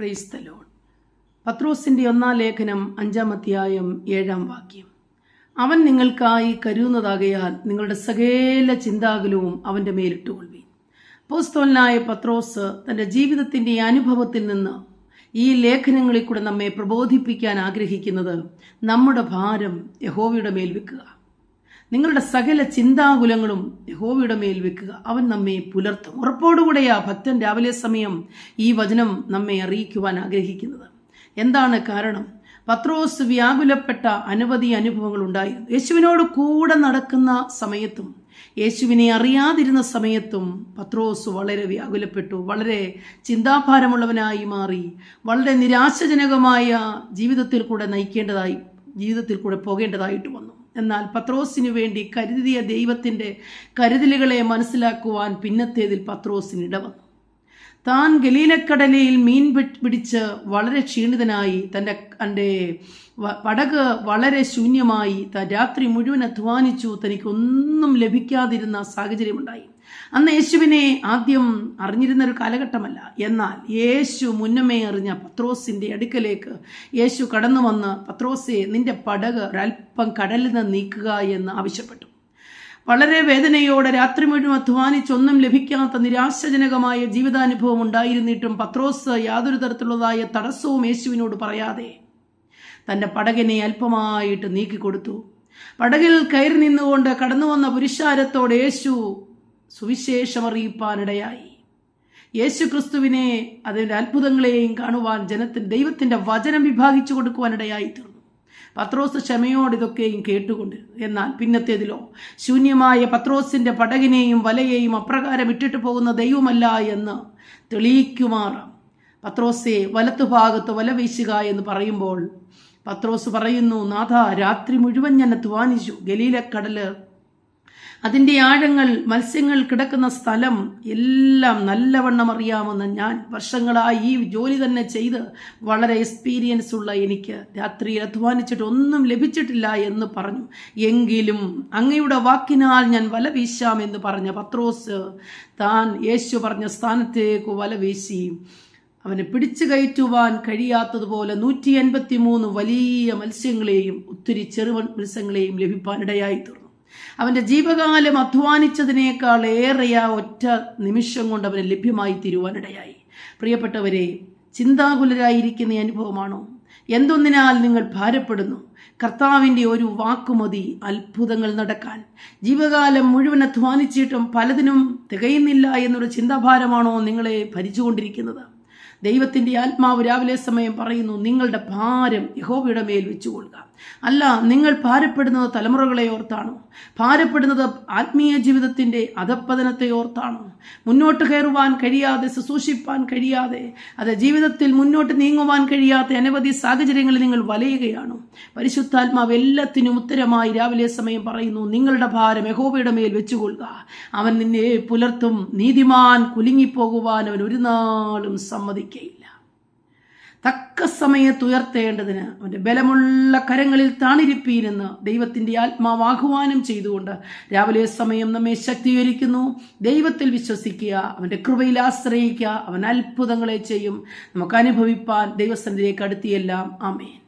ക്രൈസ്തലോൺ പത്രോസിന്റെ ഒന്നാം ലേഖനം അഞ്ചാം അധ്യായം ഏഴാം വാക്യം. അവൻ നിങ്ങൾക്കായി കരുതുന്നതാകയാൽ നിങ്ങളുടെ സകല ചിന്താകുലവും അവന്റെ മേലിട്ടുകൊള്ളുവീൻ പോസ്തോലനായ പത്രോസ് തന്റെ ജീവിതത്തിന്റെ അനുഭവത്തിൽ നിന്ന് ഈ ലേഖനങ്ങളിൽ കൂടെ നമ്മെ പ്രബോധിപ്പിക്കാൻ ആഗ്രഹിക്കുന്നത് നമ്മുടെ ഭാരം യഹോവയുടെ മേൽ വെക്കുക. നിങ്ങളുടെ സകല ചിന്താകുലങ്ങളും യഹോവയുടെ മേൽ വെക്കുക. അവൻ നമ്മെ പുലർത്തും. ഉറപ്പോടുകൂടെയാ ഭക്തൻ രാവിലെ സമയം ഈ വചനം നമ്മെ അറിയിക്കുവാൻ ആഗ്രഹിക്കുന്നത്. എന്താണ് കാരണം? പത്രോസ് വ്യാകുലപ്പെട്ട അനവധി അനുഭവങ്ങൾ ഉണ്ടായിരുന്നു യേശുവിനോട് കൂടെ നടക്കുന്ന സമയത്തും യേശുവിനെ അറിയാതിരുന്ന സമയത്തും പത്രോസ് വളരെ വ്യാകുലപ്പെട്ടു. വളരെ ചിന്താഭാരമുള്ളവനായി മാറി. വളരെ നിരാശജനകമായ ജീവിതത്തിൽ കൂടെ നയിക്കേണ്ടതായി ജീവിതത്തിൽ കൂടെ പോകേണ്ടതായിട്ട് വന്നു. എന്നാൽ പത്രോസിനു വേണ്ടി കരുതിയ ദൈവത്തിന്റെ കരുതലുകളെ മനസ്സിലാക്കുവാൻ പിന്നത്തേതിൽ പത്രോസിന് ഇടവന്നു താൻ ഗലീലക്കടലയിൽ മീൻ പിടിച്ച് വളരെ ക്ഷീണിതനായി തന്റെ തന്റെ പടക് വളരെ ശൂന്യമായി രാത്രി മുഴുവൻ അധ്വാനിച്ചു തനിക്കൊന്നും ലഭിക്കാതിരുന്ന സാഹചര്യമുണ്ടായി. അന്ന് യേശുവിനെ ആദ്യം അറിഞ്ഞിരുന്ന ഒരു കാലഘട്ടമല്ല. എന്നാൽ യേശു മുന്നമേ അറിഞ്ഞ പത്രോസിന്റെ അടുക്കലേക്ക് യേശു കടന്നു വന്ന് പത്രോസെ നിന്റെ പടക് ഒരൽപ്പം കടലിൽ നിന്ന് നീക്കുക എന്ന് ആവശ്യപ്പെട്ടു. വളരെ വേദനയോടെ രാത്രി മുഴുവൻ അധ്വാനിച്ചൊന്നും ലഭിക്കാത്ത നിരാശജനകമായ ജീവിതാനുഭവം ഉണ്ടായിരുന്നിട്ടും പത്രോസ് യാതൊരു തരത്തിലുള്ളതായ തടസ്സവും യേശുവിനോട് പറയാതെ തന്റെ പടകിനെ അല്പമായിട്ട് നീക്കിക്കൊടുത്തു. പടകിൽ കയറി നിന്നുകൊണ്ട് കടന്നു വന്ന പുരുഷാരത്തോട് യേശു സുവിശേഷമറിയിപ്പാനിടയായി. യേശു ക്രിസ്തുവിനെ അതിന്റെ അത്ഭുതങ്ങളെയും കാണുവാൻ ജനത്തിന് ദൈവത്തിന്റെ വചനം വിഭാഗിച്ചു കൊടുക്കുവാനിടയായി തീർന്നു. പത്രോസ് ക്ഷമയോട് ഇതൊക്കെയും കേട്ടുകൊണ്ടിരുന്നു എന്നാൽ പിന്നത്തേതിലോ? ശൂന്യമായ പത്രോസിന്റെ പടകിനെയും വലയെയും അപ്രകാരം ഇട്ടിട്ട് പോകുന്ന ദൈവമല്ല എന്ന് തെളിയിക്കുമാർ പത്രോസെ വലത്തുഭാഗത്ത് വല വീശുക എന്ന് പറയുമ്പോൾ പത്രോസ് പറയുന്നു നാഥ രാത്രി മുഴുവൻ ഞാൻ അധ്വാനിച്ചു ഗലീലക്കടൽ അതിന്റെ ആഴങ്ങൾ മത്സ്യങ്ങൾ കിടക്കുന്ന സ്ഥലം എല്ലാം നല്ലവണ്ണം അറിയാമെന്ന് ഞാൻ വർഷങ്ങളായി ഈ ജോലി തന്നെ ചെയ്ത് വളരെ എക്സ്പീരിയൻസ് ഉള്ള എനിക്ക് രാത്രിയിൽ അധ്വാനിച്ചിട്ട് ഒന്നും ലഭിച്ചിട്ടില്ല എന്ന് പറഞ്ഞു. എങ്കിലും അങ്ങയുടെ വാക്കിനാൽ ഞാൻ വല വീശാം എന്ന് പറഞ്ഞ പത്രോസ് താൻ യേശു പറഞ്ഞ സ്ഥാനത്തേക്ക് വല വീശി. അവനെ പിടിച്ചു കയറ്റുവാൻ കഴിയാത്തതുപോലെ നൂറ്റി എൺപത്തി മൂന്ന് വലിയ മത്സ്യങ്ങളെയും ഒത്തിരി ചെറു മത്സ്യങ്ങളെയും ലഭിപ്പാനിടയായി തീർന്നു. അവന്റെ ജീവകാലം അധ്വാനിച്ചതിനേക്കാൾ ഏറെ ആ ഒറ്റ നിമിഷം കൊണ്ട് അവന് ലഭ്യമായി തീരുവാനിടയായി. പ്രിയപ്പെട്ടവരെ ചിന്താകുലരായിരിക്കുന്ന അനുഭവമാണോ? എന്തൊന്നിനാൽ നിങ്ങൾ ഭാരപ്പെടുന്നു? കർത്താവിന്റെ ഒരു വാക്കുമതി അത്ഭുതങ്ങൾ നടക്കാൻ. ജീവകാലം മുഴുവൻ അധ്വാനിച്ചിട്ടും പലതിനും തികയുന്നില്ല എന്നൊരു ചിന്താഭാരമാണോ നിങ്ങളെ ഭരിച്ചുകൊണ്ടിരിക്കുന്നത്? ദൈവത്തിന്റെ ആത്മാവ് രാവിലെ സമയം പറയുന്നു നിങ്ങളുടെ ഭാരം യഹോവയുടെ മേൽ വെച്ചുകൊള്ളുക. അല്ല നിങ്ങൾ ഭാരപ്പെടുന്നത് തലമുറകളെ ഓർത്താണോ. ഭാരപ്പെടുന്നത് ആത്മീയ ജീവിതത്തിന്റെ അധപ്പതനത്തെ ഓർത്താണോ. മുന്നോട്ട് കയറുവാൻ കഴിയാതെ ശുശ്രൂഷിപ്പാൻ കഴിയാതെ അത് ജീവിതത്തിൽ മുന്നോട്ട് നീങ്ങുവാൻ കഴിയാത്ത അനവധി സാഹചര്യങ്ങളിൽ നിങ്ങൾ വലയുകയാണോ. പരിശുദ്ധാത്മാവ് എല്ലാത്തിനും ഉത്തരമായി രാവിലെ സമയം പറയുന്നു നിങ്ങളുടെ ഭാരം യഹോബയുടെ മേൽ വെച്ചുകൊള്ളുക. അവൻ നിന്നെ പുലർത്തും. നീതിമാൻ കുലുങ്ങിപ്പോകുവാൻ അവൻ ഒരു നാളും സമ്മതിക്കയില്ല. തക്ക സമയത്ത് ഉയർത്തേണ്ടതിന് അവന്റെ ബലമുള്ള കരങ്ങളിൽ താണിരിപ്പീനെന്ന് ദൈവത്തിന്റെ ആത്മാവാഹ്വാനം ചെയ്തുകൊണ്ട് രാവിലെ സമയം നമ്മെ ശക്തീകരിക്കുന്നു. ദൈവത്തിൽ വിശ്വസിക്കുക അവന്റെ കൃപയിൽ ആശ്രയിക്കുക അവൻ അത്ഭുതങ്ങളെ ചെയ്യും. നമുക്ക് അനുഭവിപ്പാൻ ദൈവസന്നിധിയിലേക്ക് അടുത്തിയെല്ലാം ആമേൻ.